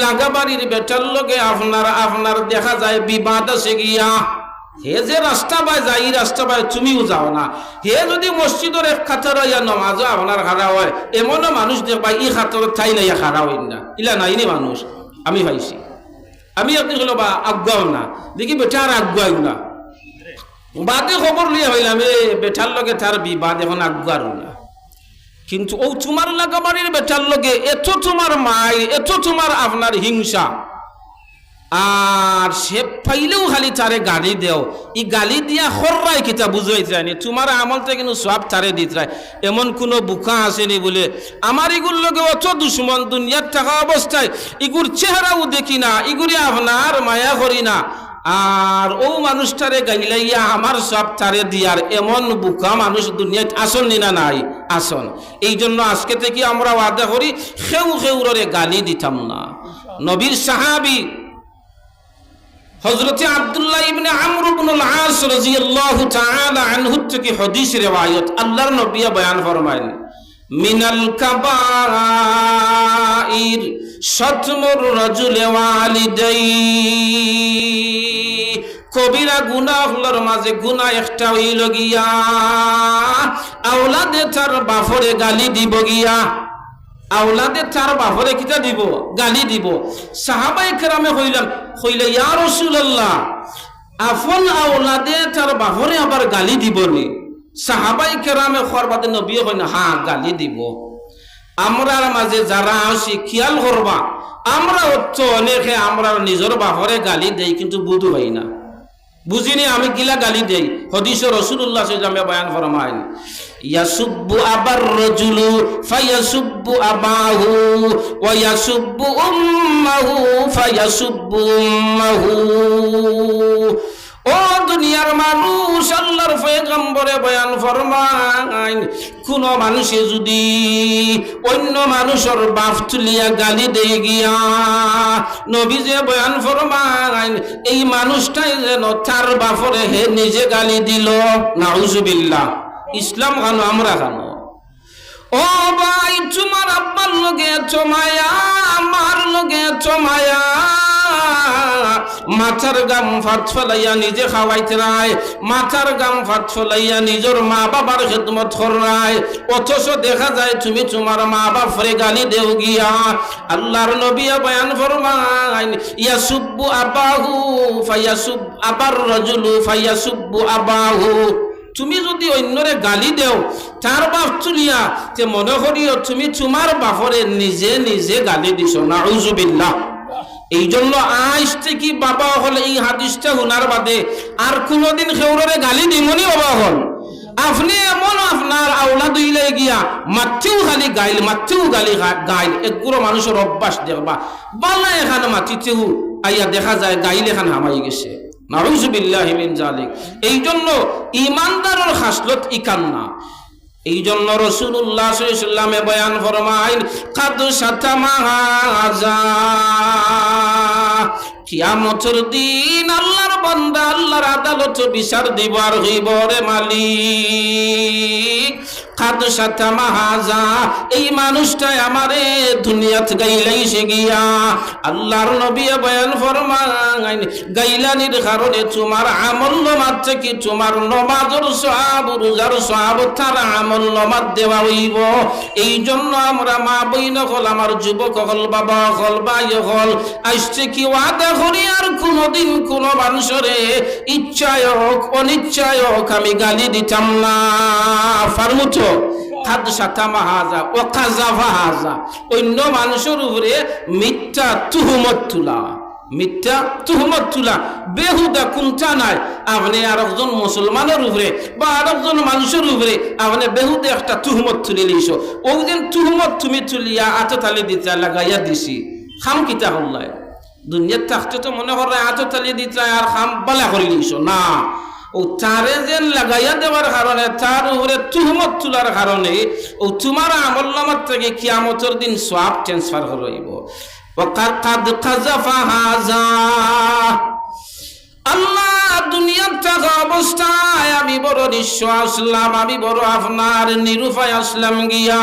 লাগাবাড়ির better লগে আপনার আপনার দেখা যায় বিবাদ আছে গিয়া। হে যে রাস্তা বাই যাই রাস্তা বাই তুমিও যাও না। হে যদি মসজিদের এক খাতর ইয়া নমাজও আপনার খারা হয়, এমনও মানুষ দেখবা ই খাতর ঠাই নাই খারা হইন না। ইলা নাইনি মানুষ, আমি পাইছি আমি আপনি হলো বা আজ্ঞাও না। দেখি বেটা আর আজ্ঞাও না। বাদে খবর লিয়ে হইলাম, এ বেটার লগে তার বিবাদ এখন আজ্ঞারও না। কিন্তু ও তোমার লাগাবাড়ির বেটার লগে এত তোমার মায়ের, এত তোমার আপনার হিংসা। আর সে পাইলেও খালি তারে গালি দেও। ই গালি দিয়া হর্রাই কিতা বুঝাইতে রানি তোমার আমলটা কিন্তু সব তারে দিতে রায়। এমন কোনো বুকা আসেনি বলে। আমার ইগুর লগে অত দুশ্মন, দুনিয়ার থাকা অবস্থায় ইগুর চেহারাও দেখি না ইগুরি আপনার মায়া করি না। আর ও মানুষটারে গাইলাইয়া আমার সব তারে দিয়ার এমন বুকা মানুষ দুনিয়ায় আসন নিনা নাই আসন এই জন্য আজকে থেকে আমরা ওয়াদা করি, সেউ সেউরে গালি দিতাম না। নবীর সাহাবি হজরতে আব্দুল্লাহ ইবনে আমর ইবনুল আস রাদিয়াল্লাহু তাআলা আনহু থেকে হাদিস riwayat আল্লাহর নবী বয়ান ফরমায়েন মিনাল কাবাইর শতমুর রাজুল ওয়ালিদাই কবিরা গুনাহ হলোর মাঝে গুনাহ একটা হইল গিয়া। আওলাদে তার বাফরে গালি দিব গিয়া। আওলাদে তার বাপরে কিতা দিব? গালি দিব। সাহাবাই কেরামে হইলাম হইলে ইয়া রসুল্লাহ আফন আওলাদে তার বাপরে আবার গালি দিব নি। সাহাবাই কেরামে খরবাদে নবী হইনা হ্যাঁ গালি দিব। আমরার মাঝে যারা আসি খেয়াল করবা, আমরা হচ্ছে অনেকে আমরা নিজের বাপরে গালি দেই, কিন্তু বুধ হয় না। বুঝিনি, আমি গিলা গালি দেই। হদিস রসুল্লাহ সাল্লামে বয়ান ফরমাইন ইয়াসুব্বু আবার রজুলু, ফায়াসুব্বু আবাহু, ওয়া ইয়াসুব্বু উম্মাহু, ফায়াসুব্বু উম্মাহু। ও দুনিয়ার মানুষ, আল্লাহর পয়গম্বরে বয়ান ফরমাইন কোন মানুষে যদি অন্য মানুষের বাপ তুলিয়া গালি দিয়ে গিয়া। নবী যে বয়ান ফরমান এই মানুষটাই যেন তার বাপরে হে নিজে গালি দিল। নাউজুবিল্লা ইসলাম খানো আমরা খানো ও ভাই, তোমার আব্বার লগে চমায়া আমার লগে চমায়া মাথার গাম ফাট ফলাইয়া নিজে খাওয়াইতে রায়। মাথার গাম ফাট ফলাইয়া নিজের মা বাবার খেদমত করায়। অথচ দেখা যায় তুমি তোমার মা বাপরে গালি দেও গিয়া। আল্লাহর নবিয়া বয়ান ফরমাইন ইয়া সুব্বু আবাহু ফাইয়া সুব আবার রজুলু ফাইয়া সুব্বু আবাহু। তুমি যদি অন্যরে গালি দেও, তার বাপ তুলিয়া তে মনে করিও তুমি তোমার বাপরে নিজে নিজে গালি দিছ। না উজুবিল্লাহ এই জন্য আজ থেকে বাবা হলে, এই হাদিসটা হুনার বাদে আর কোনোদিন খেউরে গালি দিমনি বাবা হল। আপনি এমন আপনার আওলা দুইলে গিয়া মাটিও খালি গাইল মাটিও গালি গাইল। একগুলো মানুষের অভ্যাস দেখবা। বালা এখানে মাটিতেও আইয়া দেখা যায় গাইল এখানে হামাই গেছে। নাউজুবিল্লাহি মিন জালিক। এই জন্য ইমানদারের হাসলত ইকান্না। এই জন্য রসুল্লাহ সাল্লামে বয়ান ফরমাইন, কাদু কিয়ামতের দিন আল্লাহর বান্দা, আল্লাহর আদালত বিচার দিবার হইব রে মালিক। এই মানুষটাই আমারে দুনিয়াত গাইলাইছে গিয়া। আল্লাহর নবী বয়ান ফরমাইন, গাইলানির কারণে তোমার আমল থেকে তোমার নমাজের সব রোজার সব তার আমল দেওয়া হইব। এই জন্য আমরা মা বইন হল, আমার যুবক হল, বাবা হল, ভাই হল, আসছে কি ওয়াদা করি আর কোনোদিন কোন মানুষরে ইচ্ছায় হোক, অনিচ্ছায় হোক, আমি গালি দিতাম না। ফার্মুতো অন্য মানুষের উপরে মিথ্যা তুহুমত তুলা। মিথ্যা তুহমত তুলা। বেহুদা নাই। আপনি মুসলমানের উপরে বা মানুষের উপরে আপনি বেহুদে একটা তুহমত তুলে তুহমত তুমি তুলিয়া আতো তালি দিতে লাগাইয়া দিছি। খাম কিতা হল্লায় দুনিয়ার থাকতে তো মনে করে আতো তালি দিতে আর খাম বলা করে লিস না। ও চারে যে লাগাইয়া দেওয়ার কারণে, চার উপরে তুহমত তোলার কারণে, ও তোমার আমল নামার থেকে কিয়ামতের দিন সব ট্রান্সফার হইব। আল্লাহ দুনিয়া দুনিয়া থাকা অবস্থায় আমি বড় নিঃস্ব আসলাম, আমি বড় আপনার নিরুপায় আসলাম গিয়া।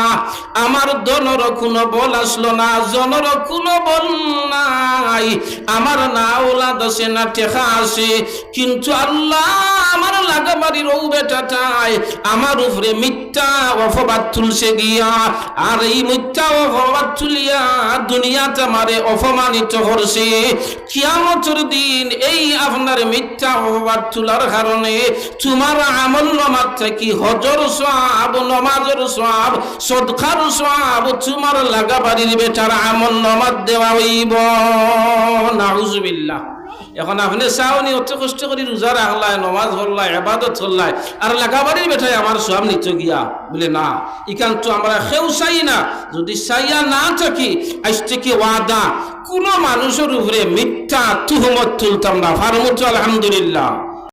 আমার দনর কোনো বল আসলো না, জনর কোনো বল নাই। আমার না ওলাদ আছে না আছে কিন্তু আল্লাহ আমার বেটাটাই আমার উপরে মিথ্যা অপবাদ তুলছে গিয়া। আর এই মিথ্যা অপবাদ তুলিয়া দুনিয়াতে আমারে অপমানিত করছে। কিয়ামতের দিন এই আপনার মিথ্যা অপবাদ তোলার কারণে তোমার আমল নমাজ থেকে হজর সব নমাজের সব সদকার সব তোমার লাগাবাড়ির বেটার আমল নমাজ দেওয়া হইব। নাউজুবিল্লাহ। এখন আপনি চাওনি অত কষ্ট করে রোজা রাখলাই, নমাজ হল্লাই এবাদত হল্লাই আর লেখাবাড়ির বেঠাই আমার সব নিচ গিয়া। বলে না ইখান তো আমরা সেও চাই না, যদি চাইয়া না থাকি, আজ থেকে ওয়াদা, কোন মানুষের উপরে মিথ্যা, তুহমত তুলতাম না। ফারমুত, আলহামদুলিল্লাহ।